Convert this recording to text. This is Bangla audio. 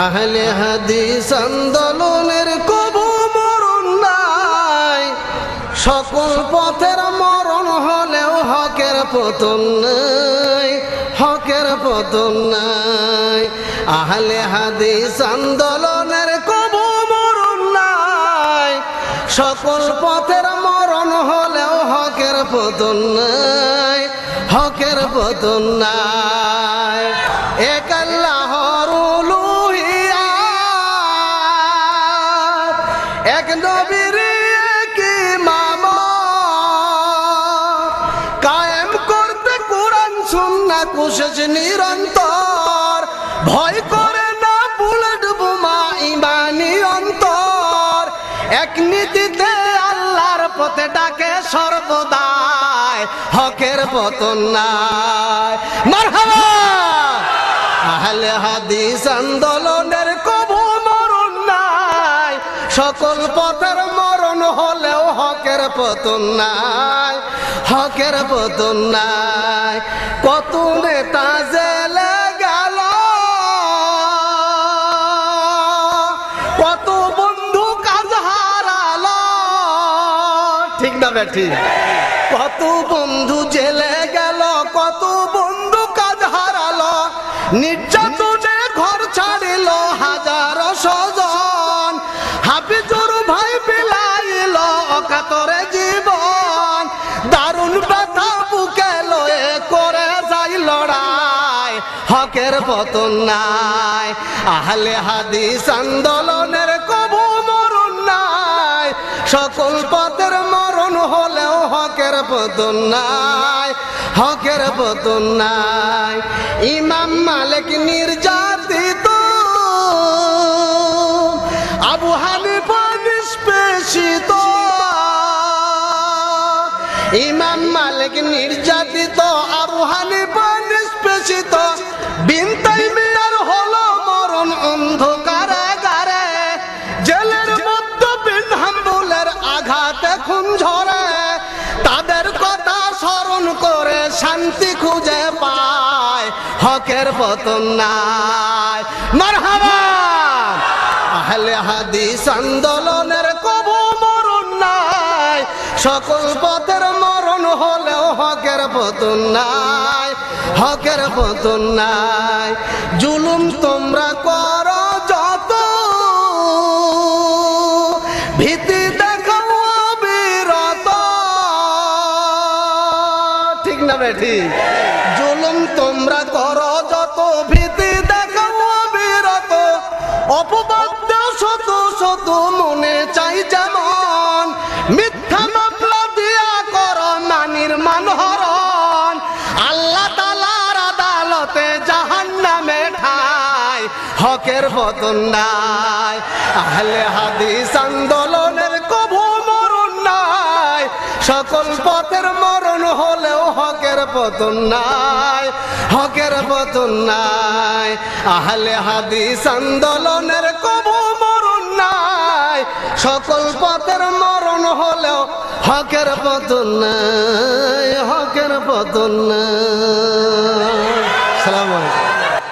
আহলে হাদিস আন্দোলনের কবু মরণ নাই। সকল পথের মরণ হলেও হকের পতন নাই, হকের পতন নাই। আহলে হাদিস আন্দোলনের কবু মরণ নাই। সকল পথের মরণ হলেও হকের পতন নাই, হকের পতন নাই। নিরন্তর। ভয় করে না বুলেট বোমা, ইমানি অন্তর। এক নীতিতে আল্লাহর পথে ডাকে সর্বদাই, হকের পতন নাই। আহলে হাদিস নাই সকল পথের মরণ হলেও হকের পতন নাই, হকের পতন নাই। কত নেতা জেলে গেল, কত বন্ধু কাজ হারালো। ঠিক না বেঠি কত বন্ধু জেলে গেল, কত বন্ধু কাজ হারাল। নির্যাতনে অকাতরে জীবন, দারুণ ব্যথা বুকে লয়ে করে যাই লড়াই। হকের পতন নাই, আহলে হাদিস আন্দোলনের কবু মরণ নাই। সকল পথের মরণ হলেও হকের পতন নাই, হকের পতন নাই। ইমাম মালিক নির্যাতিত ইমাম মালিক নির্যাতিত, আবু হানিফা নিষ্পেষিত। বিনতাই মিয়ার হলো মরণ অন্ধকারে গারে জেলের মধ্যে বিন হাম্বুলের আঘাতে খুন ঝরে। তাদের কথা স্মরণ করে শান্তি খুঁজে পায় হকের পতন নাই। মারহাবা! আহলে হাদিস আন্দোলনের কবু মরণ নাই। সকল হকের পতন নাই, হকের পতন নাই। জুলুম তোমরা করো যত। ভীতি দেখাও বিরত ঠিক না বেঠি জুলুম তোমরা করো যত, ভীতি দেখাও বিরত অপবাদ্য শত শত মনে চাই আদালতে জাহান নামে ঠাই হকের পতন নাই। আহলে হাদিস আন্দোলনের কবু মরণ নাই। সকল পথের মরণ হলেও হকের পতন নাই, হকের পতন নাই। আহলে হাদিস আন্দোলনের কবু মরণ নাই। সকল পথের মরণ হলেও হকের পতন নাই, হকের পতন নাই। সালাম আলাইকুম।